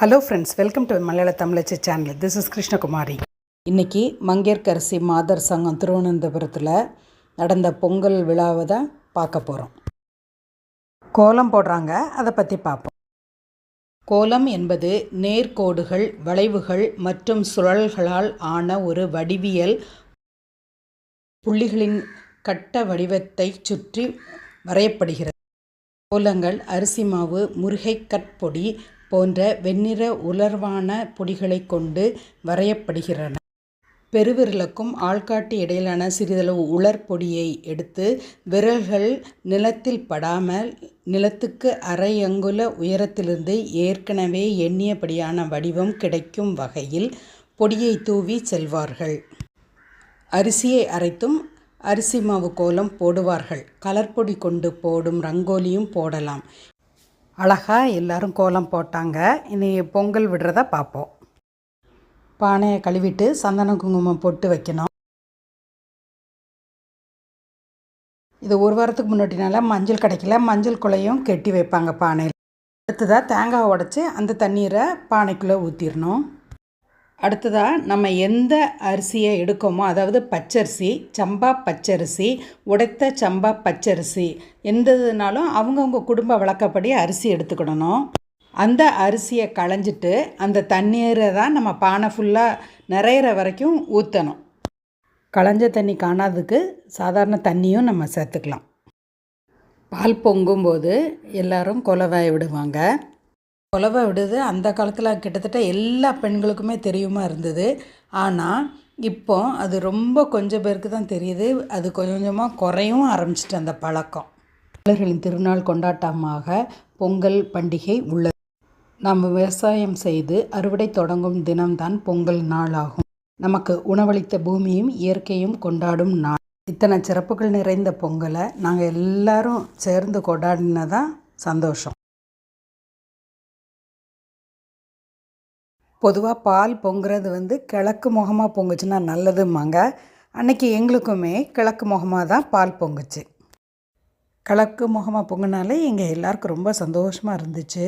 Hello friends welcome to Malayala Tamizhachi channel this is Krishnakumari இன்றைக்கி மங்கையர்க்கரசி மாதர் சங்கம் திருவனந்தபுரத்தில் நடந்த பொங்கல் விழாவை தான் பார்க்க போகிறோம் கோலம் போடுறாங்க அதை பற்றி பார்ப்போம். கோலம் என்பது நேர்கோடுகள் வளைவுகள் மற்றும் சுழல்களால் ஆன ஒரு வடிவியல் புள்ளிகளின் கட்ட வடிவத்தை சுற்றி வரையப்படுகிறது. கோலங்கள் அரிசி மாவு முருங்கைக்கற்பொடி போன்ற வெண்ணிற உலர்வான பொடிகளை கொண்டு வரையப்படுகின்றன. பெருவிரலுக்கும் ஆள்காட்டி இடையிலான சிறிதளவு உலர் பொடியை எடுத்து விரல்கள் நிலத்தில் படாமல் நிலத்துக்கு அரை அங்குல உயரத்திலிருந்து ஏற்கனவே எண்ணியபடியான வடிவம் கிடைக்கும் வகையில் பொடியை தூவி செல்வார்கள். அரிசியை அரைத்தும் அரிசி மாவு கோலம் போடுவார்கள். கலர்பொடி கொண்டு போடும் ரங்கோலியும் போடலாம். அழகாக எல்லோரும் கோலம் போட்டாங்க. இனி பொங்கல் விடுறத பார்ப்போம் பானையை கழுவிட்டு சந்தன குங்குமம் பொட்டு வைக்கணும். இது ஒரு வாரத்துக்கு முன்னாடினால மஞ்சள் கிடைக்கல. மஞ்சள் குலையும் கெட்டி வைப்பாங்க பானையில். அடுத்ததாக தேங்காய் உடச்சி அந்த தண்ணீரை பானைக்குள்ளே ஊற்றிடணும் அடுத்ததாக நம்ம எந்த அரிசியை எடுக்கோமோ அதாவது பச்சரிசி சம்பா பச்சரிசி உடைத்த சம்பா பச்சரிசி எந்ததுனாலும் அவங்கவுங்க குடும்ப வழக்கப்படி அரிசி எடுத்துக்கிடணும். அந்த அரிசியை களைஞ்சிட்டு அந்த தண்ணீரை தான் நம்ம பானை ஃபுல்லாக நிறையிற வரைக்கும் ஊற்றணும் களைஞ்ச தண்ணி காணாததுக்கு சாதாரண தண்ணியும் நம்ம சேர்த்துக்கலாம். பால் பொங்கும்போது எல்லோரும் கொலவாய் விடுவாங்க. புலவை விடுது. அந்த காலத்தில் கிட்டத்தட்ட எல்லா பெண்களுக்குமே தெரியுமா இருந்தது. ஆனால் இப்போ அது ரொம்ப கொஞ்சம் பேருக்கு தான் தெரியுது. அது கொஞ்சம் கொஞ்சமாக குறையவும் ஆரம்பிச்சிட்டு அந்த பழக்கம். தமிழர்களின் திருநாள் கொண்டாட்டமாக பொங்கல் பண்டிகை உள்ளது. நாம் விவசாயம் செய்து அறுவடை தொடங்கும் தினம்தான் பொங்கல் நாள் ஆகும் நமக்கு உணவளித்த பூமியும் இயற்கையும் கொண்டாடும் நாள். இத்தனை சிறப்புகள் நிறைந்த பொங்கலை நாங்கள் எல்லாரும் சேர்ந்து கொண்டாடினதான் சந்தோஷம். பொதுவாக பால் பொங்குறது வந்து கிழக்கு முகமாக பொங்குச்சுன்னா நல்லதும்மாங்க. அன்னைக்கு எங்களுக்குமே கிழக்கு முகமாக தான் பால் பொங்குச்சு. கிழக்கு முகமாக பொங்குனாலே எங்கள் எல்லாருக்கும் ரொம்ப சந்தோஷமாக இருந்துச்சு.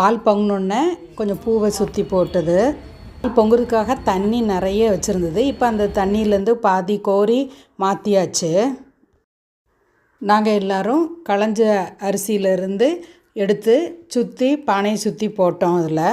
பால் பொங்கினோடனே கொஞ்சம் பூவை சுற்றி போட்டது. பால் பொங்குறதுக்காக தண்ணி நிறைய வச்சுருந்தது. இப்போ அந்த தண்ணியிலேருந்து பாதி கோரி மாற்றியாச்சு நாங்கள் எல்லோரும் களைஞ்ச அரிசியிலேருந்து எடுத்து சுற்றி பானையை சுற்றி போட்டோம் அதில்.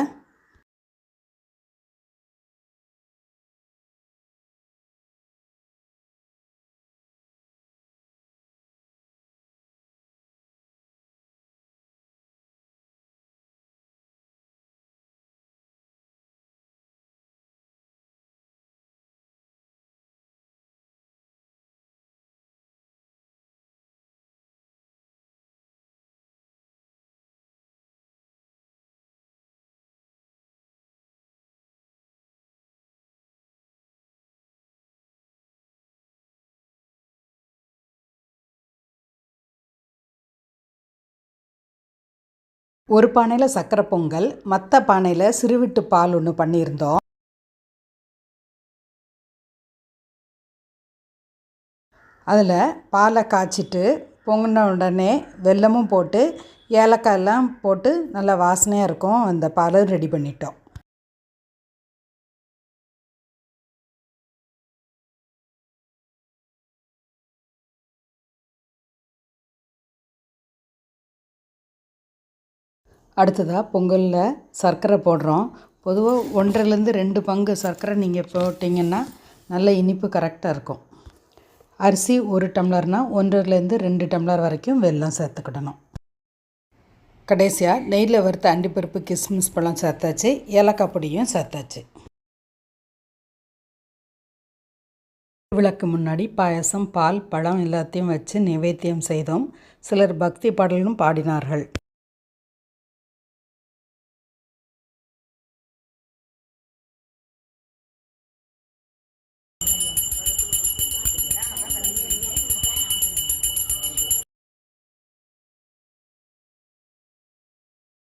ஒரு பானையில் சக்கரை பொங்கல் மற்ற பானையில் சிறுவிட்டு பால் ஒன்று பண்ணியிருந்தோம். அதில் பாலை காய்ச்சிட்டு பொங்கின உடனே வெல்லமும் போட்டு ஏலக்காய் எல்லாம் போட்டு நல்லா வாசனையாக இருக்கும். அந்த பாலை ரெடி பண்ணிட்டோம். அடுத்ததாக பொங்கலில் சர்க்கரை போடுறோம். பொதுவாக ஒன்றரைலேருந்து ரெண்டு பங்கு சர்க்கரை நீங்கள் போட்டிங்கன்னா நல்ல இனிப்பு கரெக்டாக இருக்கும். அரிசி ஒரு டம்ளர்னால் ஒன்றரைலேருந்து ரெண்டு டம்ளர் வரைக்கும் வெல்லம் சேர்த்துக்கிடணும். கடைசியாக நெய்யில் வறுத்த அண்டிப்பருப்பு கிஸ்மிஸ் பழம் சேர்த்தாச்சு. ஏலக்காய் பொடியும் சேர்த்தாச்சு. விளக்கு முன்னாடி பாயசம் பால் பழம் எல்லாத்தையும் வச்சு நிவேத்தியம் செய்தோம். சிலர் பக்தி பாடலும் பாடினார்கள்.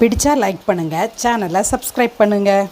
பிடிச்சா லைக் பண்ணுங்கள் சேனலை சப்ஸ்கிரைப் பண்ணுங்கள்